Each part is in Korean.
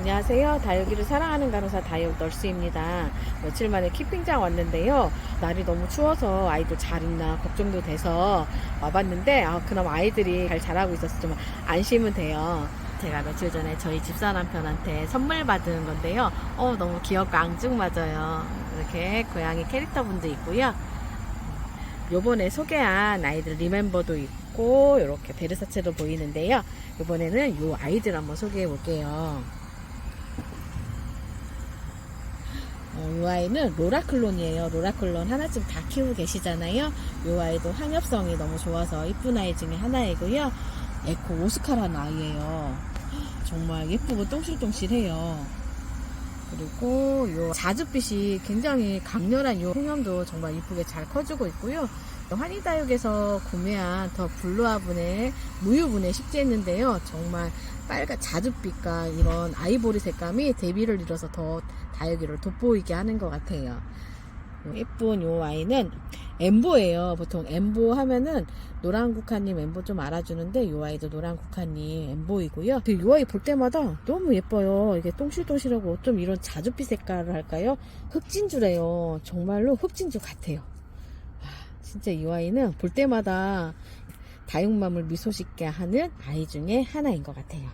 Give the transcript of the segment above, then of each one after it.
안녕하세요. 다육이를 사랑하는 간호사 다육 널스입니다. 며칠 만에 키핑장 왔는데요. 날이 너무 추워서 아이도 잘 있나 걱정도 돼서 와봤는데 아, 그나마 아이들이 잘 자라고 있어서 좀 안심은 돼요. 제가 며칠 전에 저희 집사 남편한테 선물 받은 건데요. 어, 너무 귀엽고 앙증맞아요. 이렇게 고양이 캐릭터분도 있고요. 요번에 소개한 아이들 리멤버도 있고 이렇게 베르사체도 보이는데요. 이번에는 요 아이들 한번 소개해 볼게요. 이 아이는 로라클론이에요. 로라클론 하나쯤 다 키우고 계시잖아요. 이 아이도 항엽성이 너무 좋아서 이쁜 아이 중에 하나이고요. 에코 오스카라는 아이예요. 정말 예쁘고 똥실똥실해요. 그리고 요 자줏빛이 굉장히 강렬한 요 홍염도 정말 이쁘게 잘 커지고 있고요. 환희다육에서 구매한 더 블루아분의 무유분에 식재했는데요. 정말 빨간 자줏빛과 이런 아이보리 색감이 대비를 이뤄서 더 다육이를 돋보이게 하는 것 같아요. 요 예쁜 요 아이는 엠보예요. 보통 엠보 하면은 노란 국화님 엠보 좀 알아주는데 요 아이도 노란 국화님 엠보이고요. 요 아이 볼 때마다 너무 예뻐요. 이게 똥실똥실하고 좀 이런 자줏빛 색깔을 할까요? 흑진주래요. 정말로 흑진주 같아요. 와, 진짜 이 아이는 볼 때마다 다육맘을 미소 짓게 하는 아이 중에 하나인 것 같아요.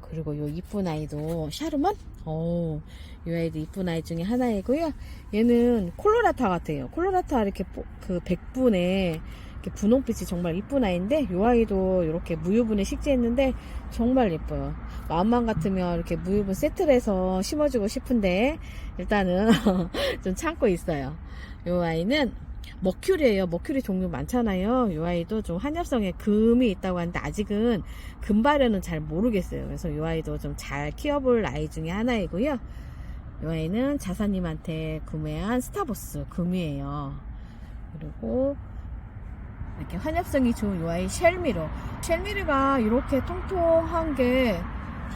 그리고 요 이쁜 아이도 샤르먼? 어, 이 아이도 이쁜 아이 중에 하나이고요. 얘는 콜로라타 같아요. 콜로라타 이렇게 뽀- 그 백분에 이렇게 분홍빛이 정말 이쁜 아이인데 이 아이도 이렇게 무유분에 식재했는데 정말 예뻐요. 마음만 같으면 이렇게 무유분 세트를 해서 심어주고 싶은데 일단은 좀 참고 있어요. 이 아이는 머큐리예요. 머큐리 종류 많잖아요. 이 아이도 좀 한엽성에 금이 있다고 하는데 아직은 금발에는 잘 모르겠어요. 그래서 이 아이도 좀 잘 키워볼 아이 중에 하나이고요. 이 아이는 자사님한테 구매한 스타버스 금이에요. 그리고 이렇게 환엽성이 좋은 이 아이 쉘미로. 쉘미르가 이렇게 통통한 게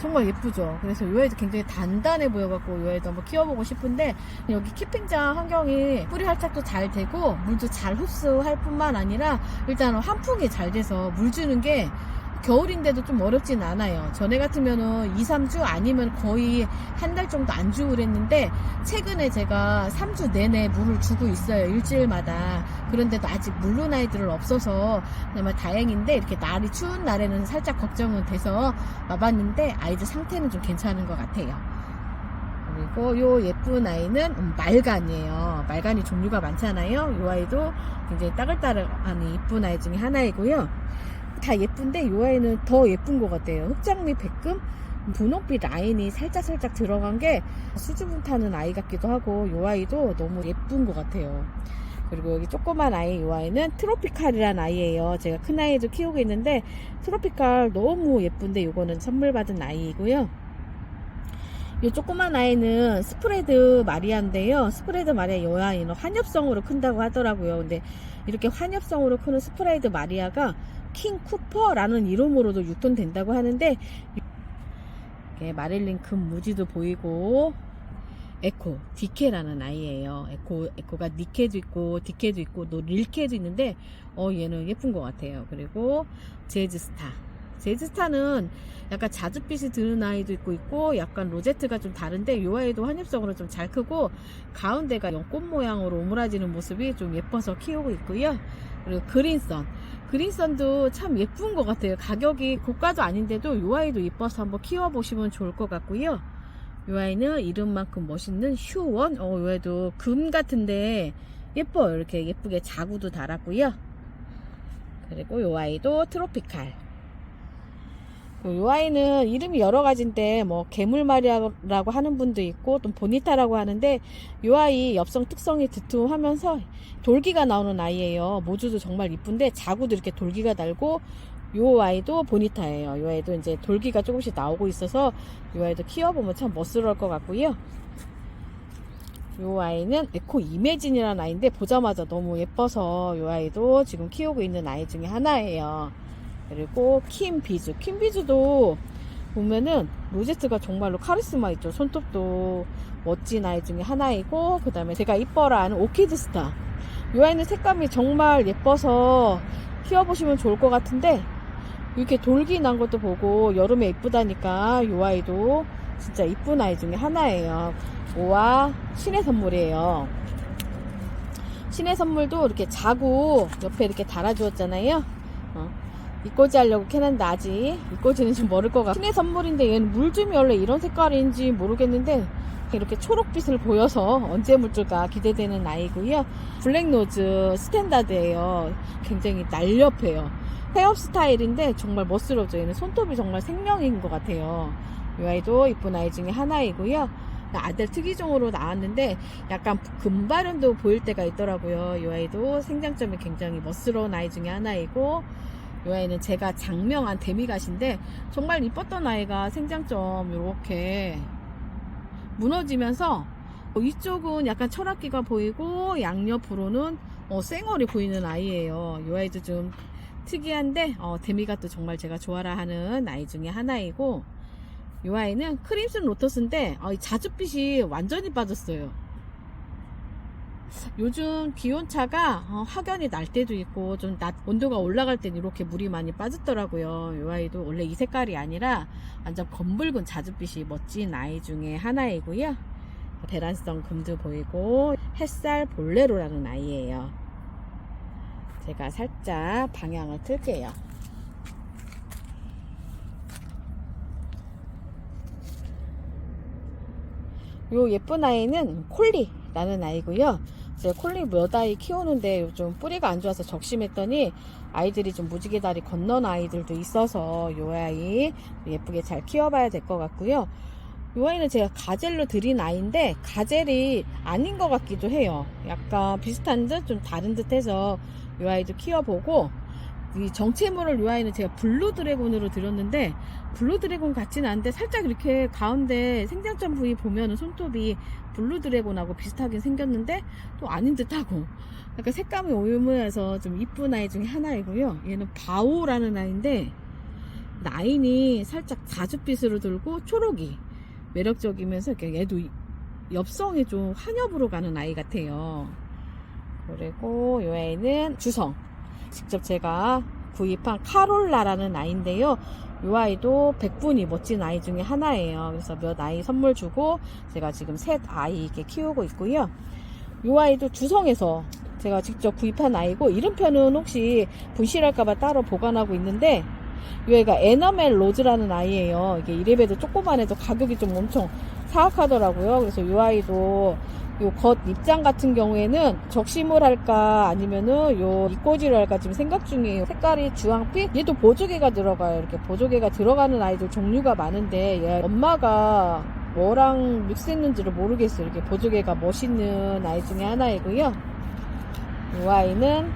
정말 예쁘죠. 그래서 이 아이도 굉장히 단단해 보여갖고 이 아이도 한번 키워보고 싶은데 여기 키핑장 환경이 뿌리 활착도 잘 되고 물도 잘 흡수할 뿐만 아니라 일단 환풍이 잘 돼서 물 주는 게 겨울인데도 좀 어렵진 않아요. 전에 같으면은 2, 3주 아니면 거의 한 달 정도 안 주고 그랬는데 최근에 제가 3주 내내 물을 주고 있어요. 일주일마다. 그런데도 아직 물른 아이들은 없어서 정말 다행인데 이렇게 날이 추운 날에는 살짝 걱정은 돼서 와봤는데 아이들 상태는 좀 괜찮은 것 같아요. 그리고 요 예쁜 아이는 음, 말간이에요. 말간이 종류가 많잖아요. 요 아이도 굉장히 따글따글한 이쁜 아이 중에 하나이고요. 다 예쁜데 요 아이는 더 예쁜 것 같아요. 흑장미 백금 분홍빛 라인이 살짝살짝 들어간 게 수줍음 타는 아이 같기도 하고 요 아이도 너무 예쁜 것 같아요. 그리고 여기 조그만 아이 요 아이는 트로피칼이란 아이예요. 제가 큰 아이도 키우고 있는데 트로피칼 너무 예쁜데 요거는 선물 받은 아이이고요. 이 조그만 아이는 스프레드 마리아인데요. 스프레드 마리아 요 아이는 환엽성으로 큰다고 하더라고요. 근데 이렇게 환엽성으로 크는 스프레드 마리아가 킹 쿠퍼라는 이름으로도 유통된다고 하는데 마릴린 금 무지도 보이고 에코 디케라는 아이예요. 에코 에코가 니케도 있고 디케도 있고 또 릴케도 있는데 어 얘는 예쁜 것 같아요. 그리고 제즈스타 제즈스타는 약간 자줏빛이 드는 아이도 있고 있고 약간 로제트가 좀 다른데 요 아이도 환엽성으로 좀 잘 크고 가운데가 연꽃 모양으로 오므라지는 모습이 좀 예뻐서 키우고 있고요. 그리고 그린선 그린선도 참 예쁜 것 같아요. 가격이 고가도 아닌데도 요 아이도 예뻐서 한번 키워보시면 좋을 것 같고요. 요 아이는 이름만큼 멋있는 휴원. 어, 요 아이도 금 같은데 예뻐요. 이렇게 예쁘게 자구도 달았고요. 그리고 요 아이도 트로피칼. 요 아이는 이름이 여러 가지인데 뭐 개물마리아라고 하는 분도 있고 또 보니타라고 하는데 요 아이 엽성 특성이 두툼하면서 돌기가 나오는 아이예요. 모주도 정말 이쁜데 자구도 이렇게 돌기가 달고 요 아이도 보니타예요. 요 아이도 이제 돌기가 조금씩 나오고 있어서 요 아이도 키워보면 참 멋스러울 것 같고요. 요 아이는 에코 이매진이라는 아이인데 보자마자 너무 예뻐서 요 아이도 지금 키우고 있는 아이 중에 하나예요. 그리고 킴비즈. 킴비즈도 보면은 로제트가 정말로 카리스마 있죠. 손톱도 멋진 아이 중에 하나이고 그 다음에 제가 이뻐라 하는 오키드스타. 이 아이는 색감이 정말 예뻐서 키워보시면 좋을 것 같은데 이렇게 돌기 난 것도 보고 여름에 이쁘다니까 이 아이도 진짜 이쁜 아이 중에 하나예요. 오와 신의 선물이에요. 신의 선물도 이렇게 자고 옆에 이렇게 달아주었잖아요. 어. 이꼬지 하려고 캐는데 아직 이꼬지는 좀 모를 것 같고 신의 선물인데 얘는 물줌이 원래 이런 색깔인지 모르겠는데 이렇게 초록빛을 보여서 언제 물줄까 기대되는 아이고요. 블랙노즈 스탠다드예요. 굉장히 날렵해요. 헤어 스타일인데 정말 멋스러워져. 얘는 손톱이 정말 생명인 것 같아요. 이 아이도 이쁜 아이 중에 하나이고요. 아들 특이종으로 나왔는데 약간 금발음도 보일 때가 있더라고요. 이 아이도 생장점이 굉장히 멋스러운 아이 중에 하나이고 이 아이는 제가 장명한 데미갓인데 정말 이뻤던 아이가 생장점 이렇게 무너지면서 어, 이쪽은 약간 철학기가 보이고 양옆으로는 어, 쌩얼이 보이는 아이예요. 이 아이도 좀 특이한데 어, 데미갓도 정말 제가 좋아라 하는 아이 중에 하나이고 이 아이는 크림슨 로터스인데 어, 이 자줏빛이 완전히 빠졌어요. 요즘 기온차가 어, 확연히 날 때도 있고 좀 낮 온도가 올라갈 땐 이렇게 물이 많이 빠졌더라고요. 이 아이도 원래 이 색깔이 아니라 완전 검붉은 자줏빛이 멋진 아이 중에 하나이고요. 배란성 금도 보이고 햇살 볼레로라는 아이예요. 제가 살짝 방향을 틀게요. 요 예쁜 아이는 콜리라는 아이고요. 제가 콜리 몇 아이 키우는데 요즘 뿌리가 안 좋아서 적심했더니 아이들이 좀 무지개 다리 건넌 아이들도 있어서 요 아이 예쁘게 잘 키워봐야 될 것 같고요. 요 아이는 제가 가젤로 드린 아이인데 가젤이 아닌 것 같기도 해요. 약간 비슷한 듯 좀 다른 듯 해서 요 아이도 키워보고 이 정체물을 요 아이는 제가 블루 드래곤으로 드렸는데 블루 드래곤 같지는 않은데 살짝 이렇게 가운데 생장점 부위 보면은 손톱이 블루 드래곤하고 비슷하게 생겼는데 또 아닌 듯하고 약간 색감이 오묘해서 좀 이쁜 아이 중에 하나이고요. 얘는 바오라는 아이인데 라인이 살짝 자줏빛으로 들고 초록이 매력적이면서 얘도 엽성이 좀 환엽으로 가는 아이 같아요. 그리고 이 아이는 주성. 직접 제가 구입한 카롤라라는 아이인데요. 이 아이도 100분이 멋진 아이 중에 하나예요. 그래서 몇 아이 선물 주고 제가 지금 셋 아이 이렇게 키우고 있고요. 이 아이도 주성에서 제가 직접 구입한 아이고 이름표는 혹시 분실할까봐 따로 보관하고 있는데 이 아이가 에너멜 로즈라는 아이예요. 이게 이래봬도 조그만해도 가격이 좀 엄청 사악하더라고요. 그래서 이 아이도 요겉 입장 같은 경우에는 적심을 할까 아니면은 요 이꼬지를 할까 지금 생각 중이에요. 색깔이 주황빛? 얘도 보조개가 들어가요. 이렇게 보조개가 들어가는 아이들 종류가 많은데 얘 엄마가 뭐랑 믹스했는지를 모르겠어요. 이렇게 보조개가 멋있는 아이 중에 하나이고요. 이 아이는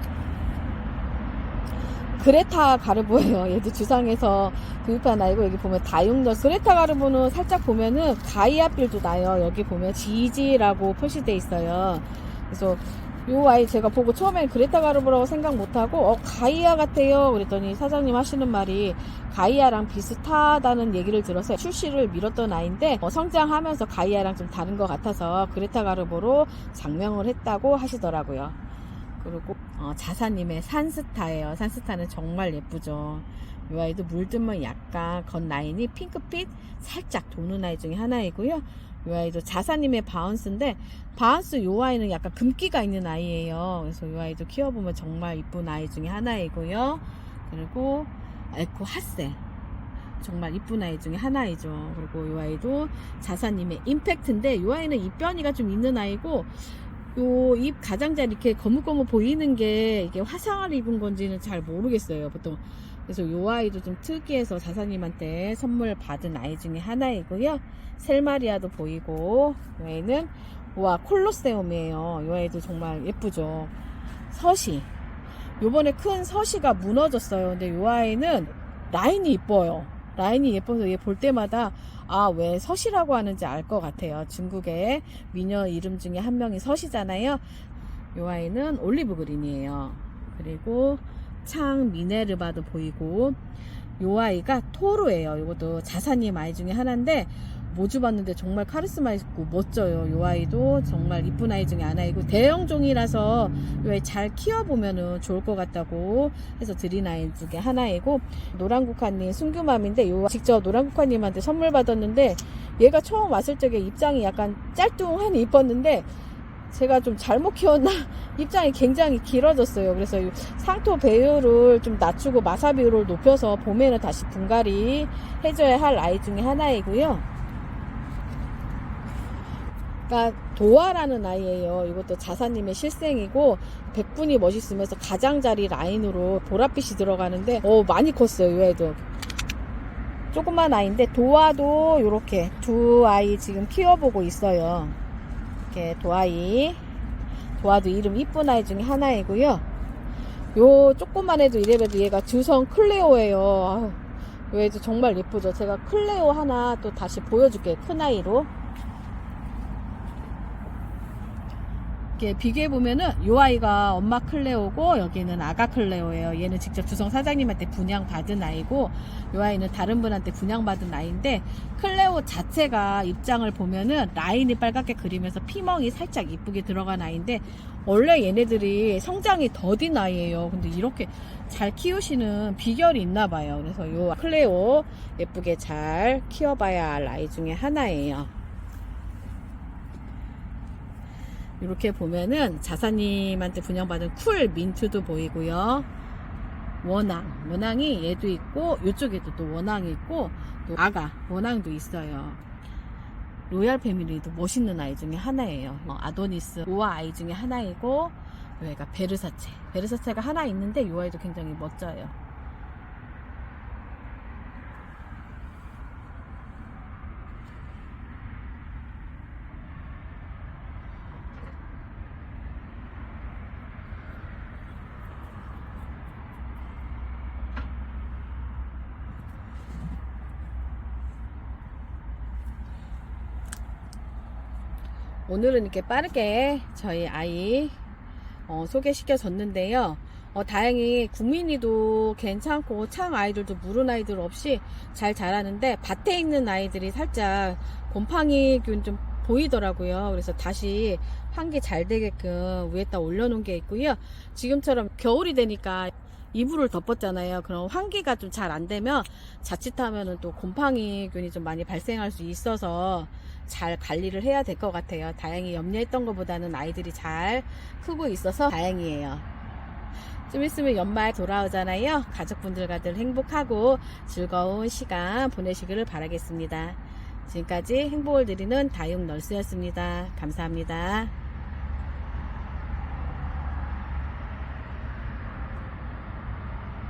그레타 가르보예요. 얘도 주상에서 구입한 아이고 여기 보면 다육넛 그레타 가르보는 살짝 보면은 가이아필도 나요. 여기 보면 지지라고 표시돼 있어요. 그래서 요 아이 제가 보고 처음엔 그레타 가르보라고 생각 못하고 어 가이아 같아요. 그랬더니 사장님 하시는 말이 가이아랑 비슷하다는 얘기를 들어서 출시를 미뤘던 아이인데 어, 성장하면서 가이아랑 좀 다른 것 같아서 그레타 가르보로 장명을 했다고 하시더라고요. 그리고 어, 자사님의 산스타예요. 산스타는 정말 예쁘죠. 이 아이도 물들면 약간 겉 라인이 핑크빛 살짝 도는 아이 중에 하나이고요. 이 아이도 자사님의 바운스인데 바운스 이 아이는 약간 금기가 있는 아이예요. 그래서 이 아이도 키워보면 정말 이쁜 아이 중에 하나이고요. 그리고 에코 핫세 정말 이쁜 아이 중에 하나이죠. 그리고 이 아이도 자사님의 임팩트인데 이 아이는 입변이가 좀 있는 아이고 요 입 가장자리 이렇게 거뭇거뭇 보이는 게 이게 화상을 입은 건지는 잘 모르겠어요. 보통 그래서 요 아이도 좀 특이해서 자사님한테 선물 받은 아이 중에 하나이고요. 셀마리아도 보이고 요 아이는 와 콜로세움이에요. 요 아이도 정말 예쁘죠. 서시 요번에 큰 서시가 무너졌어요. 근데 요 아이는 라인이 이뻐요. 라인이 예뻐서 얘 볼 때마다 아 왜 서시라고 하는지 알 것 같아요. 중국의 미녀 이름 중에 한 명이 서시잖아요. 요 아이는 올리브 그린이에요. 그리고 창 미네르바도 보이고 요 아이가 토르예요. 이것도 자사님 아이 중에 하나인데 모주 봤는데 정말 카리스마 있고 멋져요. 요 아이도 정말 이쁜 아이 중에 하나이고 대형종이라서 요 아이 잘 키워보면은 좋을 것 같다고 해서 드린 아이 중에 하나이고 노란국화님 순규맘인데 요 직접 노란국화님한테 선물 받았는데 얘가 처음 왔을 적에 입장이 약간 짤뚱하니 이뻤는데 제가 좀 잘못 키웠나 입장이 굉장히 길어졌어요. 그래서 이 상토 배율을 좀 낮추고 마사 비율을 높여서 봄에는 다시 분갈이 해줘야 할 아이 중에 하나이고요. 그러니까 도화라는 아이예요. 이것도 자사님의 실생이고 백분이 멋있으면서 가장자리 라인으로 보랏빛이 들어가는데 어 많이 컸어요. 이 애도 조그만 아이인데 도화도 이렇게 두 아이 지금 키워보고 있어요. 이렇게 도아이 도아도 이름 이쁜 아이 중에 하나이고요. 요 조그만 애도 이래봬도 얘가 주성 클레오예요. 아유, 요 애도 정말 예쁘죠. 제가 클레오 하나 또 다시 보여줄게요. 큰 아이로. 이렇게 비교해 보면은 요 아이가 엄마 클레오고 여기는 아가 클레오예요. 얘는 직접 주성 사장님한테 분양 받은 아이고 요 아이는 다른 분한테 분양 받은 아이인데 클레오 자체가 입장을 보면은 라인이 빨갛게 그리면서 피멍이 살짝 이쁘게 들어간 아이인데 원래 얘네들이 성장이 더딘 아이예요. 근데 이렇게 잘 키우시는 비결이 있나 봐요. 그래서 요 클레오 예쁘게 잘 키워봐야 할 아이 중에 하나예요. 이렇게 보면은 자사님한테 분양받은 쿨 민트도 보이고요. 원앙, 원앙이 얘도 있고 이쪽에도 또 원앙이 있고 또 아가 원앙도 있어요. 로얄 패밀리도 멋있는 아이 중에 하나예요. 어, 아도니스 오아 아이 중에 하나이고 여기가 베르사체. 베르사체가 하나 있는데 이 아이도 굉장히 멋져요. 오늘은 이렇게 빠르게 저희 아이 어, 소개시켜 줬는데요. 어, 다행히 국민이도 괜찮고 창 아이들도 물은 아이들 없이 잘 자라는데 밭에 있는 아이들이 살짝 곰팡이균 좀 보이더라고요. 그래서 다시 환기 잘 되게끔 위에다 올려놓은 게 있고요. 지금처럼 겨울이 되니까 이불을 덮었잖아요. 그럼 환기가 좀 잘 안 되면 자칫하면은 또 곰팡이균이 좀 많이 발생할 수 있어서 잘 관리를 해야 될 것 같아요. 다행히 염려했던 것보다는 아이들이 잘 크고 있어서 다행이에요. 좀 있으면 연말 돌아오잖아요. 가족분들과들 행복하고 즐거운 시간 보내시기를 바라겠습니다. 지금까지 행복을 드리는 다육 널스였습니다. 감사합니다.